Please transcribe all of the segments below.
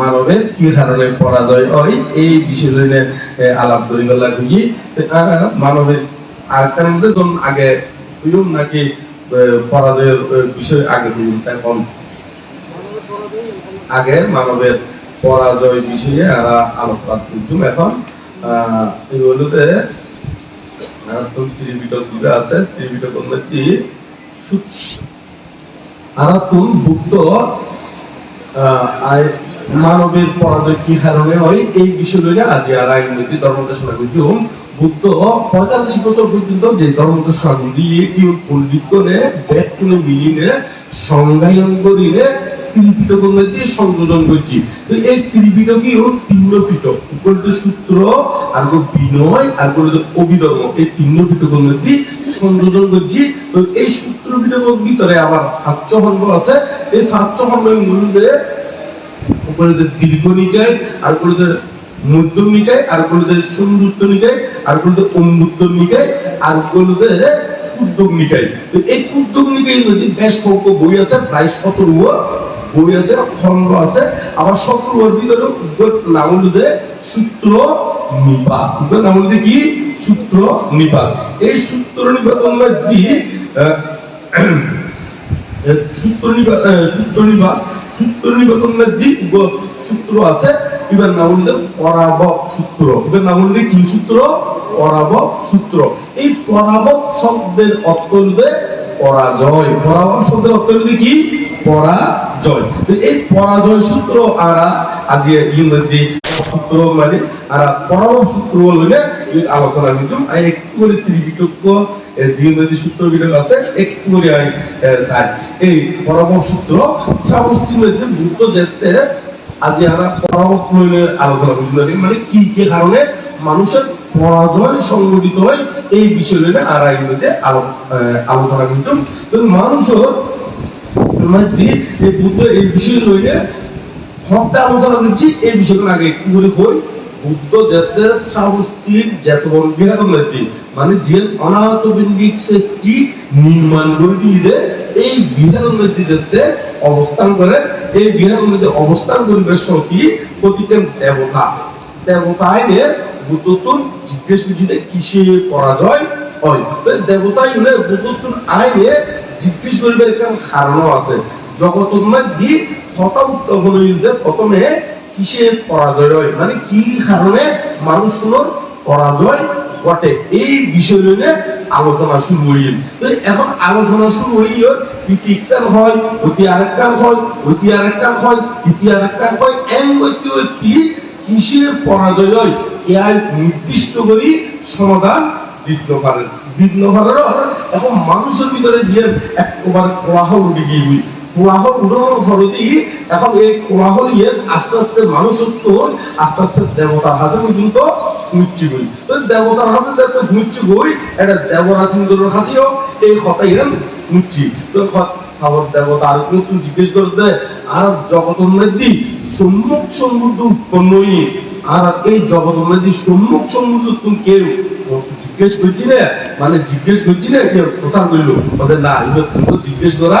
মানবের কি কারণে পরাজয় হয় এই বিষয় নিয়ে এ, আলাপ গেলা বুঝি মানবের আর যখন আগে নাকি পরাজয়ের বিষয় আগে বুঝুন এখন আগে মানবের পরাজয় বিষয়ে আমরা আলোকপাত করছুম এখন এগুলোতে আহ, তো ত্রিপিটক দুটো আছে ত্রিপিটক মধ্যে আর তুম বুদ্ধ আহ, আয়- মানবের পরাজয় কি কারণে হয়, এই বিষয় লইয়া আজ আর আইননীতি ধর্মদেশনা করছুম বুদ্ধ পঁয়তাল্লিশ বছর পর্যন্ত যে ধর্মদেশনা দিয়ে কি পণ্ডিত করে ব্যাকুলে মিলিনে সংজ্ঞায়ন করিলে মধ্যে সংযোজন করছি। তো এই উপরে সূত্র, আর বিনয়, আর অভিধর্ম, এই তিন্ন মধ্যে সংযোজন করছি। তো এই সূত্র পিটকের ভিতরে আবার সাতশ খণ্ড আছে। এই সাতশ খণ্ডের মধ্যে উপরে যে দীর্ঘ নিকায় আর যে মধ্যম নিকায় আর যে সংযুক্ত নিকায় আর উপরে যে অমৃত নিকায় আর উপরে উদ্যোগ নিকায় তো এই উদ্যোগ নিকায় মধ্যে বেশ সংখ্যক বই আছে প্রায় সতেরো বই আছে খণ্ড আছে আবার সতেরো ভিতরে উদ্যোগ নাম সূত্র নিপাত উদ্যোগ নাম কি? সূত্র নিপাত এই সূত্র নিপাতন মধ্যে আহ, সূত্র আহ, সূত্র নিবা সূত্র নিবেদনের দিক সূত্র আছে। ইবেন পরাবক সূত্র। ইবেন কি সূত্র? পরাবক সূত্র। এই পরাবক শব্দের অর্থ পরাজয়। পরাবক শব্দের অর্থ কি? পরাজয়। এই পরাজয় সূত্র আরা আজকে ইংরেজি মানে আর বললে আলোচনা আমি একটু করে সূত্র আছে একটু করে আমি এই পরামর্শ সূত্র হয়েছে যেতে, আজ আমরা আলোচনা করতে মানে কি কি কারণে? মানুষের পরাজয় সংগঠিত হয়, এই বিষয় নিয়ে আর আইনতে আলোচনা কিন্তু মানুষের এই বিষয় লইলে মানে অবস্থান করে, এই বিহার অবস্থান করবে সতী দেবতা। দেবতা আইনে বুদ্ধতুন জিজ্ঞেস যে কিসে পরাজয় হয়? দেবতাই হলে আইনে জিজ্ঞেস করবে একটা কারণও আছে। জগতের মধ্যে হতা উত্তর হইলে প্রথমে কিসের পরাজয় হয়? মানে কি কারণে মানুষগুলোর পরাজয় ঘটে? এই বিষয় নিয়ে আলোচনা শুরু হইল তো এখন আলোচনা শুরু হইল হয় অতি হয় অতি হয় ইতি হয় এম করতে কিসের পরাজয় হয়? এর নির্দিষ্ট করে সমাধান দিতে পারেন বিঘ্ন করার এখন মানুষের ভিতরে যে একবার কোলাহল উঠে গিয়ে উঠানোর ফলতি এখন এই কোলাহল ইয়ে আস্তে আস্তে মানুষের তো আস্তে আস্তে হাতে পর্যন্ত গই। তো দেবতার হাতে গই, এটা কাছেও এই কথাই মুচ্ছি। তো খাবার দেবতা আর কিন্তু জিজ্ঞেস করতে, আর জগতের সম্মুখ সমুদ্র উৎপন্ন আর এই জগতের সম্মুখ সমুদ্র তুমি কেউ? জিজ্ঞেস করছি না মানে জিজ্ঞেস করছি না, কেউ কথা কইলো বলে, না জিজ্ঞেস করা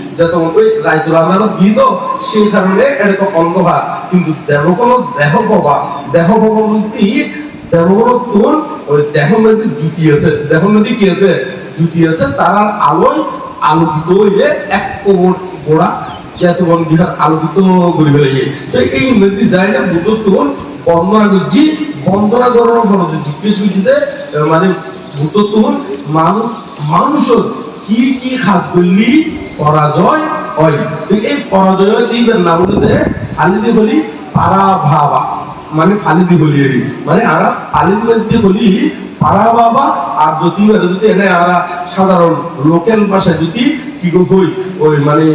যেমন ওই গীত, সেই কারণে এরকম অন্ধকার। কিন্তু দেহ কোনো দেহ বাবা দেহ বলতে দেহ তোর, ওই দেহ মধ্যে জুতি আছে। দেহ মধ্যে কি আছে? জুতি আছে, তার আলোয় আলোকিত হইলে এক কোমর গোড়া চেতবন বিহার আলোকিত করে ফেলে তো এই নদী যায় না দুটো তোর বন্দনা করছি জিজ্ঞেস মানে দুটো তোর, মানুষ মানুষের কি কি করলি পরাজয় হয়। এই পরাজয় মানে মানে আরা যদি যদি সাধারণ লোকাল ভাষায় যদি কি হই? ওই মানে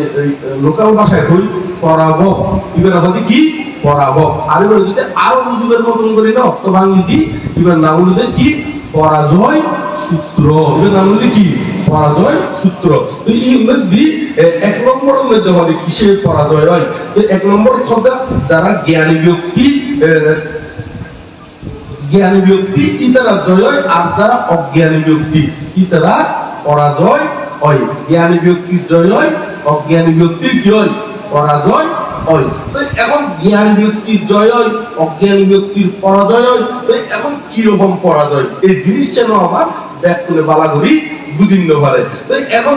লোকাল ভাষায় হই, পরাব। ইবেন আমাদের কি? পরাব। আর এবার যদি আরও বুঝবের মতন করি না অর্থ ভাঙি দি এবার না বলতে কি? পরাজয় সূত্র। এর নাম কি? পরাজয় সূত্র। তো এই মধ্যে এক নম্বরের মধ্যে আমাদের কিসের পরাজয় হয়? তো এক নম্বর কথা যারা জ্ঞানী ব্যক্তি জ্ঞানী ব্যক্তি, ইতারা জয় হয়, আর যারা অজ্ঞানী ব্যক্তি, ইতারা পরাজয় হয়। জ্ঞানী ব্যক্তির জয় হয়, অজ্ঞানী ব্যক্তির কি হয়? পরাজয় এখন জ্ঞানী ব্যক্তির জয় হয়, অজ্ঞানী ব্যক্তির পরাজয় হয় এখন কীরকম পরাজয়? এই জিনিসটা না আমার ব্যাক করে বালা বুঝিন্ন পারে তো এখন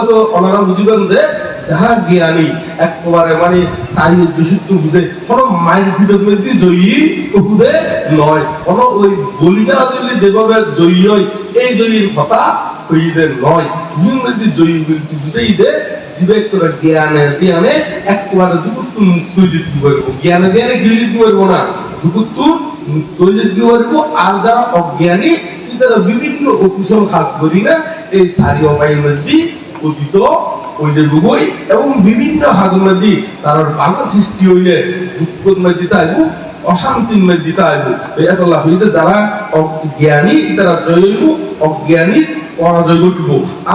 অত ওনারা বুঝিবেন যে, যাহা জ্ঞানী একেবারে মানে সারি দূষিত বুঝে, কোন মাইন্ড ভিতর মধ্যে জয়ী বুঝে নয়। কোন ওই গলিটা দিলে যেভাবে জয়ী হয়, এই জয়ীর কথা হইতে নয়। মধ্যে জয়ী বুঝেই দে জীবে জ্ঞানে জ্ঞানে একেবারে দুপুত্তু মুক্ত দিতে পারব। জ্ঞানে জ্ঞানে গিলে না। দুপুত্তু মুক্ত দিতে পারব। আর যারা অজ্ঞানী তারা বিভিন্ন কাজ এই এবং বিভিন্ন বাধা সৃষ্টি হইলে অশান্তির লাভ হইতে যারা অজ্ঞানী, তারা জয় হইব, অজ্ঞানী পরাজয় ঘটব।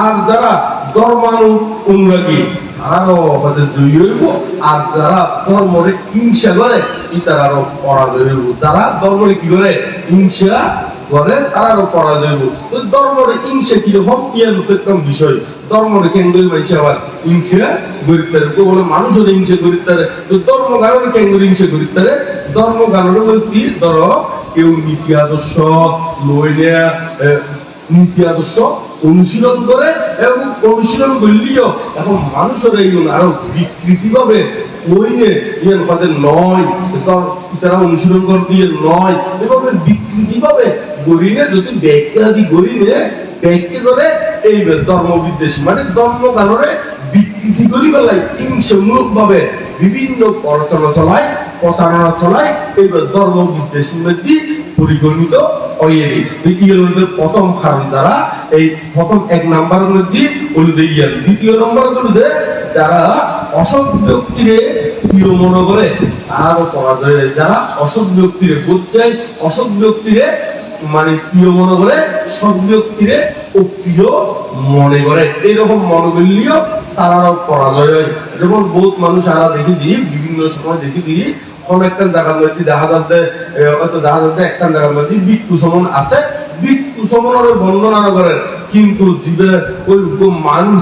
আর যারা ধর্মানু অনুরাগী আর যারা ধর্মরে হিংসা করে তারাও পরাজয় যারা ধর্মরে কি করে? হিংসা করে তারারও পরাজয় হইব? তো ধর্মরে হিংসা কীরকম? ইয়ার বিষয়। ধর্মরে কেন্দ্রীয় মাইছে আবার হিংসা গরিতারে কেউ বলে মানুষের হিংসা গরিতারে তো ধর্ম গানের কেন্দ্র হিংসা গরিতারে ধর্ম গানের বলতে ধরো, কেউ নীতি আদর্শ লইলে নীতি আদর্শ অনুশীলন করে এবং অনুশীলন করলেও, এখন মানুষের এই আরও বিকৃতি ভাবে ওইনে ইয়ের পদে নয় তারা অনুশীলন করে দিয়ে নয়। এভাবে ভাবে গরিনে যদি ব্যাখ্যাদি গরিনে ব্যাখ্যা করে এই ধর্ম বিদ্বেষী মানে ধর্ম কারণে বিকৃতি করি বেলায় হিংসামূলক ভাবে বিভিন্ন পড়াশোনা চলায়, প্রচারণা চলায়, এইবার ধর্ম বিদ্বেষী মধ্যে পরিগণিত প্রথম কারণ যারা, এই প্রথম এক নাম্বার মধ্যে দ্বিতীয় নম্বর যারা ব্যক্তিরে করে পরাজয় যারা ব্যক্তিরে ব্যক্তিরে মানে প্রিয় মনে করে ব্যক্তিরে মনে করে। মনোবল্লীয় তারাও পরাজয় হয়। যেমন বহুত মানুষ আরা দেখি দিই, বিভিন্ন সময় দেখি দিই কোন একটা জায়গার দেখা যাচ্ছে হয়তো দেখা যাচ্ছে একটা জায়গার মধ্যে বিক্ষু সমন আছে। বিক্ষু সমনের বন্দনা করে কিন্তু জীবে ওই ওই মানুষ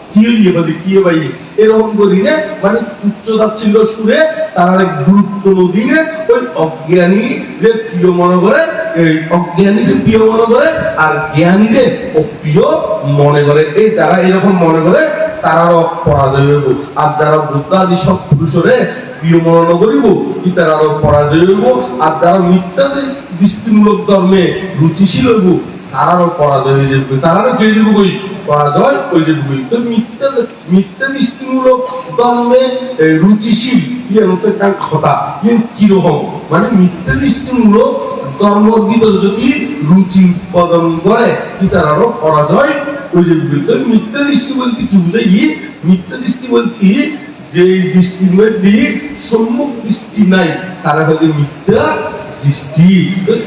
মানে তারা আর যারা এরকম মনে করে পরাজয় হইব। আর যারা বুদ্ধ আদি সব পুরুষরে প্রিয় মনে করিব কি পরাজয় হইব? আর যারা মিথ্যা দৃষ্টিমূলক ধর্মে রুচিশীল হইব তারারও পরাজয় হয়ে যাবে তারারও কে যাবে পরাজয় হয়ে যাবে কই তো মিথ্যা দৃষ্টিমূলক ধর্মে রুচিশীল ইয়ে একটা কথা কীরকম মানে মিথ্যা দৃষ্টিমূলক ধর্মের যদি রুচি উৎপাদন করে, কি তারারও পরাজয়? হয়ে যাবে তো মিথ্যা দৃষ্টি বলতে কি বুঝাই মিথ্যা দৃষ্টি বলতে যে দৃষ্টির মধ্যে সম্মুখ দৃষ্টি নাই, তারা হচ্ছে মিথ্যা দৃষ্টি।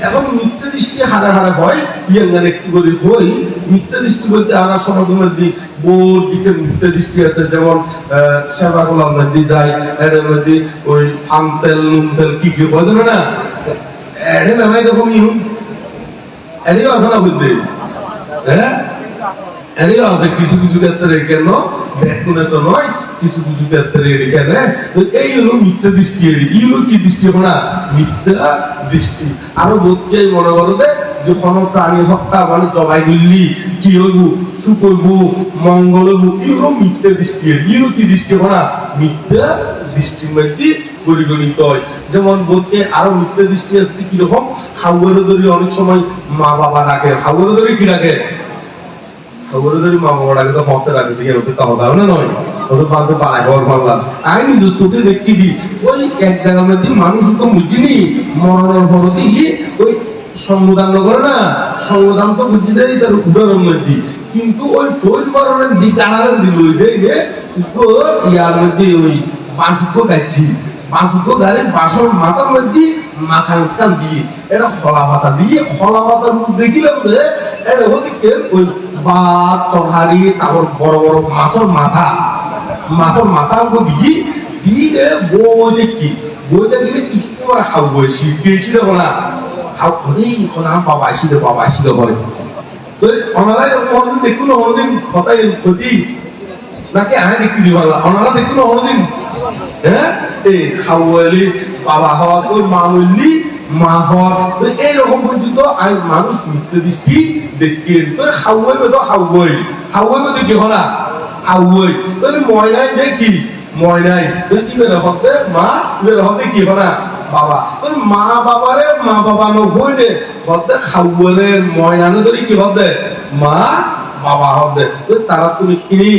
এখন মিথ্যা দৃষ্টি হারা হারা হয় ইয়াঙ্গার একটু করে হই মিথ্যা দৃষ্টি বলতে আমরা সমাজের দিক বোর দিকে মিথ্যা দৃষ্টি আছে, যেমন সেবা গোলাম মধ্যে যায় এর মধ্যে ওই থাম তেল, নুন তেল, কি কি বলে না? এর নামে এরকম ইহুন এরই আছে না বুঝতে হ্যাঁ? এরই আছে কিছু কিছু ক্ষেত্রে, কেন? ব্যাকুনে তো নয়। কিছু কিছু ক্ষেত্রে তো এই হলো মিথ্যা দৃষ্টি এই হলো কি দৃষ্টি মিথ্যা দৃষ্টি আরও বোধকে মনে করো যে কোনো প্রাণী হত্যা মানে জবাই কি হইব সুখ হইব মঙ্গল হইব এই হলো মিথ্যা দৃষ্টি এই হলো কি দৃষ্টি মিথ্যা মধ্যে পরিগণিত হয় যেমন বলতে আরও মিথ্যা দৃষ্টি আসতে কীরকম হাউয়ারে ধরে অনেক সময় মা বাবা রাখে হাউয়ারে ধরে কি রাখে কিন্তু ওই শহীদ মরণের দিক দিল, ওই যে ইয়ার মধ্যে ওই বাঁশুকো গাচ্ছি বাঁশুকো গাড়ি বাসর মাথার মধ্যে মাথা উত্তান দিয়ে এটা খলা পাতা দিয়ে খলা পাতার মধ্যে দেখিলাম যে ওই ভাত, তরকারি, তারপর বড় বড় মাছের মাথা। মাছের মাথা দিয়ে দিয়ে বই দেখি বই দেখলে কিছু করে খাও বই শিখে এসে দেবো না খাও অনেক এখন বাবা আসি বাবা আসি দে বলে। তো ওনারা কোনদিন দেখুন অন্যদিন কথাই ক্ষতি। নাকি আয় দেখতে দিবা দেখুন খাওয়ালি বাবা হওয়া তো মা হইলি। মা হওয়া তো এইরকম পর্যন্ত আমি মানুষ মৃত্যু দৃষ্টি দেখি তো খাওয়াইবে তো খাওয়াই খাওয়াইবে তো কি হলা? খাওয়াই তো ময়নাই ময়নাই। তো কি বের হতে মা বের হতে কি হলা? বাবা। তো মা বাবারে মা বাবা নই রে হতে খাওয়ালে ময়নানে ধরি কি হবে মা বাবা হবে তো তারা তুমি কিনি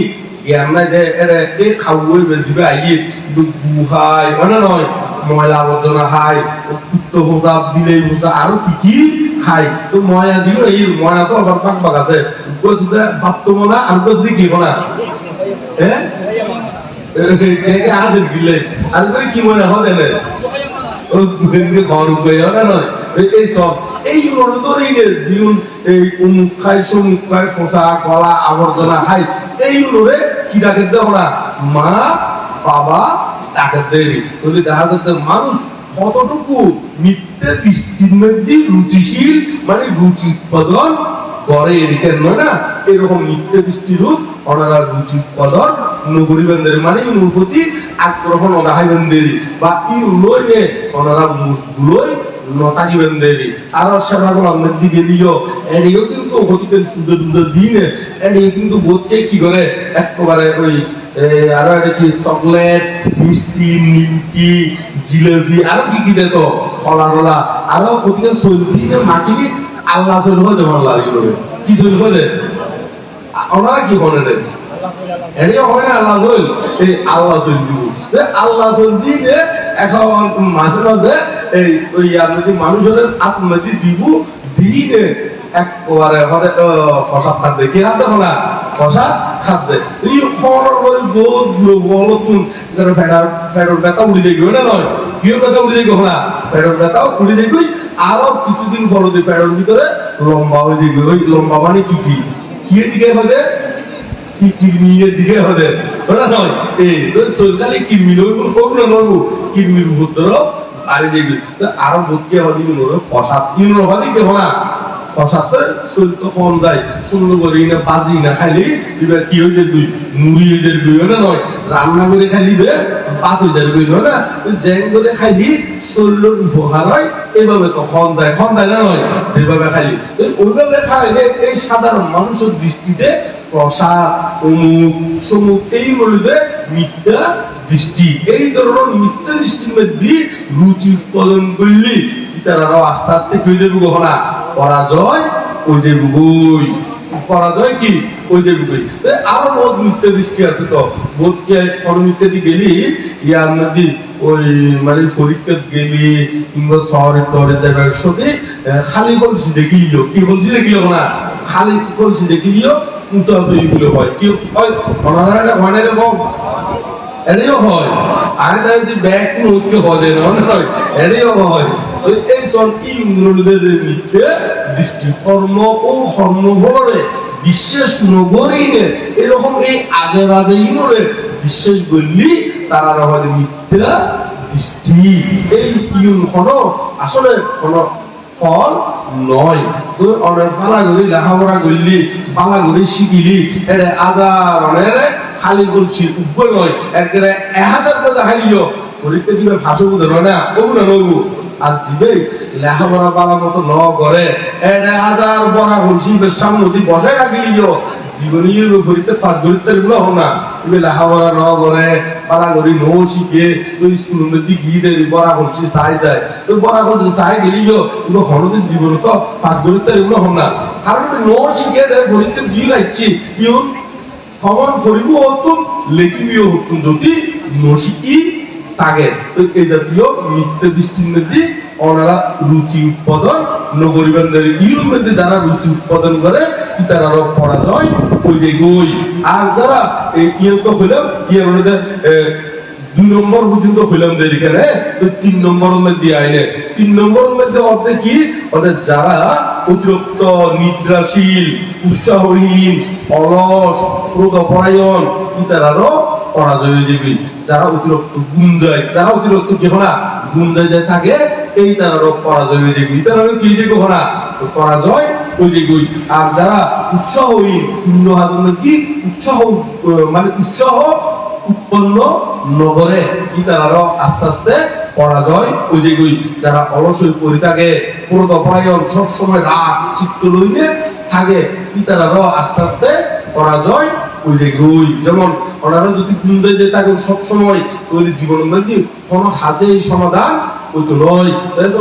জ্ঞান নাই যে এরে এই খাওয়াই বেজিবে আইয়ে গুহাই মানে নয় ময়লা আবর্জনা খাই কুত্ত ভোজা বিলেই ভোজা আরও কি কি খাই তো ময়লা দিল এই ময়লা তো আবার পাক পাক আছে। ভাবতো মনে আর কি করে কি মনে নয় এই খাই ফোসা গলা আবর্জনা খাই এইগুলোরে কি ডাকে দেবো না মা, বাবা ডাকে দেরি যদি দেখা যাচ্ছে মানুষ কতটুকু মিথ্যে রুচিশীল মানে রুচি উৎপাদন করে এদিকে না এরকম মিথ্যে ওনারা রুচি উৎপাদন মানে বা দেবী আর সেবা দিকে দিও। এদিকেও কিন্তু হতিতে এদিকে কিন্তু বোধকে কি করে? একেবারে ওই আরও একটা কি, চকলেট, মিষ্টি, নিমকি, জিলেবি, আরও কি কি দেখো কলা টলা আরও ওদিকে চলতি মাটি আল্লাহ চল হয়ে দেবো, আল্লাহ কি চল করে ওনারা কি বলে রে এদিকে হয় না আল্লাহ চল এই আল্লাহ চল দিব। আল্লাহ চল দিয়ে এখন মাঝে মাঝে এই, ওই আপনি মানুষের আত্মনতি দিব দিনে একবারে হরে প্রসাদ কি খাদ্য না? প্রসাদ খাদ্য এই ফলর করে বহুত বলতুন ফেডার ফেডার ব্যথা উড়ি যাই না নয়? কিও ব্যথা উড়ি যাই না ফেডার ব্যথাও উড়ি যাই আরও কিছুদিন পরে যে ফেডার ভিতরে লম্বা হয়ে যাই ওই লম্বা মানে কি কি? কি দিকে হবে কি কিরমির দিকে হবে ওরা নয়? এই সরকারি কিরমির হোক না নয় কিরমির ভূতর আরে দেখবি আরও দিবি নয় প্রসাদ কিন হওয়া দিকে না? প্রসাদ তো শরীর কম যায় সুন্দর করে না না খাইলি, এবার কি হয়ে যায় তুই? মুড়ি হয়ে যায় তুই না নয়। রান্না করে খাইলি বে পাত হয়ে তুই না জ্যাং করে শরীরের উপকার হয় এইভাবে তো যায় যায় না নয় যেভাবে খাইলি। ওইভাবে খাইলে এই সাধারণ মানুষের দৃষ্টিতে প্রসাদ, অমুক, সমুক, এই বলিতে মিথ্যা দৃষ্টি। এই ধরনের মিথ্যা দৃষ্টির মধ্যে রুচি উৎপাদন করলি তারাও আস্তে আস্তে হয়ে যাবে গহনা পরাজয়, ওই যে বই পরাজয় কি? ওই যে বই আরও বহুত মিথ্যা দৃষ্টি আছে তো। বোধকে কোন মিথ্যা দিয়ে গেলি, ইয়ার মধ্যে ওই মানে পরীক্ষা গেলি, কিংবা শহরে টরে যাবে একসাথে খালি কলসি দেখিলিও। কি কলসি দেখিল না? খালি দেখিলিও, উঁচা তৈরিগুলো হয়। কি হয়? হয়। ওই এই সব ইংরেজদের মিথ্যে দৃষ্টি কর্ম ও কর্মফলে বিশ্বাস নগরীনে, এরকম এই আজে বাজে ইনরে বিশ্বাস করলি তারা হয় মিথ্যা দৃষ্টি। এই ইউন হন আসলে কোন ফল নয়। তুই অনেক পালা করি, লেখাপড়া করলি পালা করি শিখিলি এটা আজার অনেক খালি করছি উপায় নয়, একবারে এক হাজার টাকা খাইলিও পরীক্ষা দিবে ভাষা বুঝে না কবু না নবু আর দিবে, লেখাপড়া পালা মতো ন করে। এটা হাজার বড়া করছি সামনে তুই বসায় রাখিলিও জীবনী পরীক্ষা পাঁচ এগুলো হো না। তুমি লেখাপড়া ন করে পালা করি নো শিখে তুই স্কুল মধ্যে গিয়ে দেবি বড়া করছি চাই চাই। তুই বড়া করছি চাই গেলিও এগুলো হনদিন জীবন তো পাঁচ গরিব এগুলো হন না। কারণ নো শিখে দেয় পরীক্ষা দিয়ে লাগছি। ইউন সমান করিব হতো লেখিবিও হতো যদি নসিকি তাগে তো এই জাতীয় দৃষ্টির মধ্যে ওনারা রুচি উৎপাদন নগরীবান্ধের ইউর যারা রুচি উৎপাদন করে তারা পরাজয় ওই যে গই আর যারা ইয়ে হইল মধ্যে এ, দুই নম্বর পর্যন্ত হইলাম এখানে তিন নম্বরের মধ্যে আইলে। তিন নম্বরের মধ্যে অর্ধেক কি? অর্থাৎ যারা অতিরিক্ত নিদ্রাশীল উৎসাহহীন অলস ক্রোধপরায়ণ ইতারারও পরাজয় হয়ে যারা অতিরিক্ত গুঞ্জয় যারা অতিরিক্ত যেহনা গুঞ্জয় যায় থাকে, এই তারা পরাজয় হয়ে যাবে। ইতারারও কি যে গহনা পরাজয় আর যারা উৎসাহহীন শূন্য হাত কি? উৎসাহ মানে উৎসাহ উৎপন্ন নগরে ইতারারও আস্তে আস্তে পরাজয় ওই যে গই যারা অলস হয়ে পড়ে থাকে সবসময় রাগ, চিত্ত লইলে থাকে ইতারারও আস্তে আস্তে পরাজয় ওই যে গই। যেমন ওনারা যদি যে সবসময় জীবন হাজে এই সমাধান নয়। তাই তো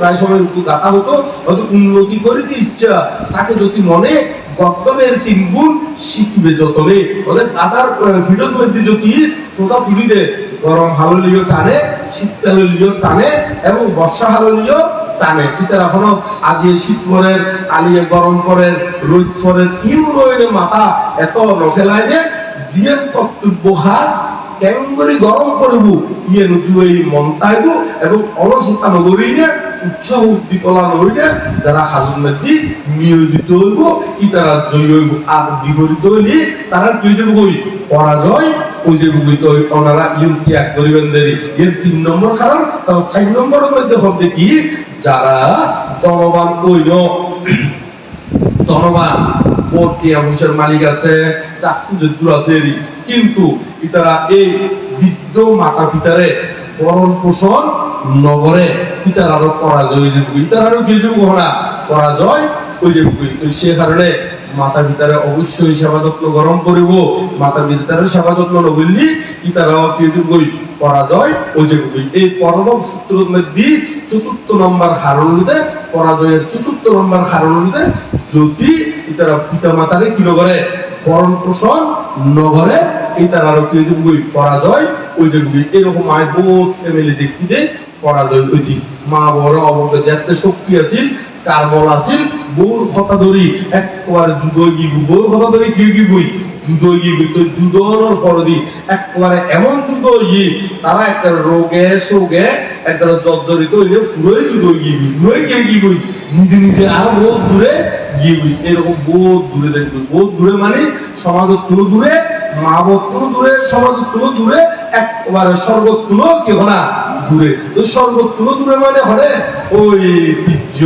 প্রায় সময় একটু হতো। হয়তো উন্নতি করিতে ইচ্ছা, তাকে যদি মনে গন্তব্যের তিন গুণ শিখবে যতনে বলে দাদার ভিডিও মধ্যে যদি সোদা তুলিতে গরম হালো লিও টানে শীতকাল লিও টানে, এবং বর্ষা হালো লিও টানে। শীতের এখনও আজ শীত পরে আলিয়ে গরম পরে রোদ পরে তিন মাথা এত নখে লাগে জিএম কর্তব্য হাস কেমন করে গরম করব? ইয়ে নদী ওই মন তাইব এবং অলসতা নগরীনে, উৎসাহ উদ্দীপনা নগরীনে যারা হাজুর মধ্যে নিয়োজিত হইব ই তারা জয়ী হইব, আর বিপরীত হইলে, তারা কি হইব কই পরাজয় ওই যে বুঝিত ওনারা ইউন ত্যাগ করিবেন দেরি। এর তিন নম্বর কারণ তার চার নম্বরের মধ্যে হবে কি? যারা দলবান কইল ধনবান কোটি অংশের মালিক আছে চাকরি যুদ্ধ আছে কিন্তু ইতারা এই বৃদ্ধ মাতা পিতারে ভরণ পোষণ নগরে পিতার আরও পরাজয় পিতার আরও কি যাব ঘোড়া পরাজয় হয়ে যাবে। সে কারণে মাতা পিতারে অবশ্যই সেবা যত্ন গরম করিব। মাতা পিতারে সেবা যত্ন নবললি পিতারাও কি যাব পরাজয় হয়ে যাবে। এই পরম সূত্রের মধ্যে চতুর্থ নম্বর হারণিতে, পরাজয়ের চতুর্থ নম্বর হারণিতে যদি তারা পিতা মাতারে কি নগরে পরম পোষণ নগরে তার কেউ যদি পরাজয়, ওই যে এরকম আয় বহুত ফ্যামিলি দেখতে দে পরাজয় ওইটি মা, বড় অবকে যেতে শক্তি আছিল কার বল আছিল বউর কথা ধরি একবারে যুদ্ধ গিয়ে বউর কথা ধরি কি বই যুদ্ধ গিয়ে তো যুদ্ধর পরদি একবারে এমন যুদ্ধ গিয়ে তারা একটা রোগে শোগে একটা জর্জরিত হইলে পুরোই যুদ্ধ গিয়ে পুরোই কি বই নিজে নিজে আরও বহুত দূরে গিয়ে বই এরকম বহুত দূরে দেখবে বহুত দূরে মানে সমাজের তুলো দূরে মা বোধ দূরে সমাজের তুলো দূরে একবারে স্বর্গত তুলো কেহ না দূরে। তো তুলো দূরে মানে হলে ওই বীর্য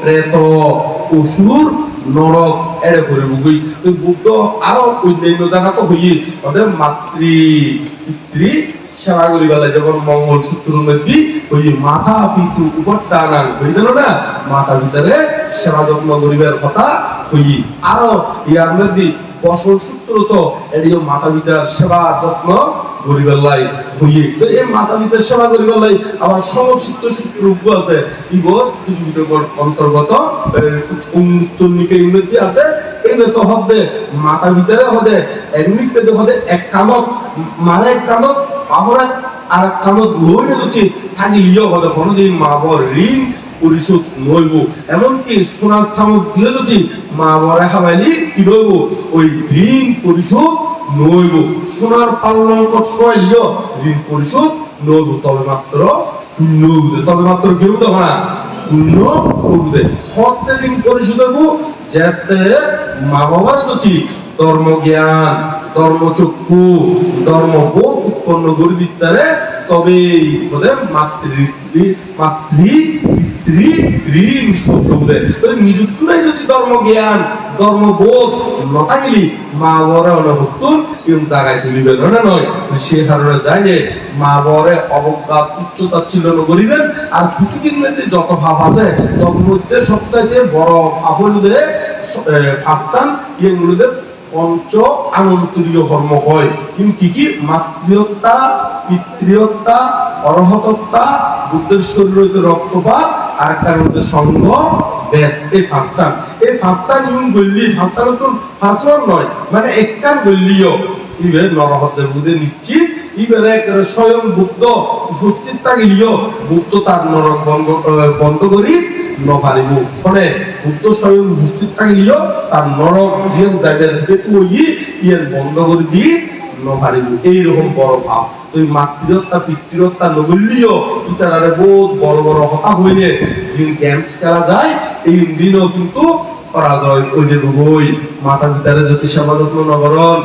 প্রেত অসুর, নরক, এড়ে করে তো বুদ্ধ আরও অন্যান্য জায়গা তো হইয়ে ওদের মাতৃ, পিতৃ সেবা করি বেলা যেমন মঙ্গল সূত্র মধ্যে ওই মাথা পিতু উপর হয়ে গেল না মাথা ভিতরে সেবা যত্ন করিবার কথা হই আরও ইয়ার মধ্যে বসল সূত্র তো এদিকে মাতা পিতার সেবা যত্ন করিবার লাই হইয়ে। তো এই মাতা পিতার সেবা আবার সূত্র উপ আছে। পৃথিবীতে অন্তর্গত ইংরেজি আছে। তো হবে, মাতা পিতারে হবে হবে এক মানে এক আর কামত লইলে যদি থাকি লিও হবে, কোনোদিন মা বর ঋণ পরিশোধ নইব এমনকি সোনার সামক দিলে যদি মা বরে হাবাইলি কি নইব ওই ঋণ পরিশোধ নইব সোনার লিও ঋণ পরিশোধ নইব তবে মাত্র শূন্য তবে মাত্র কেউ তখন না শূন্য হতে ঋণ পরিশোধ যাতে মা বাবার যদি ধর্মজ্ঞান, ধর্মচক্ষু, ধর্মবোধ উৎপন্ন করে দিতে তবে মাতৃ মাতৃ ঋণ নিজুত্তরাই যদি মা আর যত ভাব আছে তত মধ্যে সবচাইতে বড় হইলে ইয়েগুলোদের পঞ্চ আনন্তরীয় কর্ম হয়। কিন্তু কি কি? মাতৃহত্যা পিতৃহত্যা অরহতত্তা বুদ্ধের রক্তপাত আর একটার মধ্যে সঙ্গ বেদ। এই ফাঁসান। এই ফাঁসান ইউন গল্লি ফাঁসান তো ফাঁসন নয় মানে একখান গল্লিও। ইবে নরহতে বুধে নিশ্চিত ইবারে একেবারে স্বয়ং বুদ্ধ উপস্থিত থাকিলেও বুদ্ধ তার নরক বন্ধ বন্ধ করি নপারিব। ফলে বুদ্ধ স্বয়ং উপস্থিত থাকিলেও তার নরক যিয়েন যাইবে যেটু ই ইয়ের বন্ধ করে দি এইরকম বড় ভাব। বহুত বড় বড় হতা হইলে যিন ক্যাম্পস খেলা যায়, এই দিনও কিন্তু পরাজয়। ওই যে মাতা পিতারে যদি নগরণ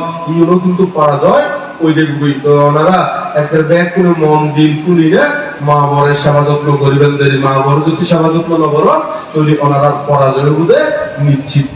কিন্তু পরাজয়। ওই যে তো ওনারা একের ব্যাগ কোনো মন দিন কুনিরে মা বরের সেবা করিবেন দেরি। মা বর যদি সেবা নগরণ তাহলে ওনারা পরাজয় বুঝে নিশ্চিত।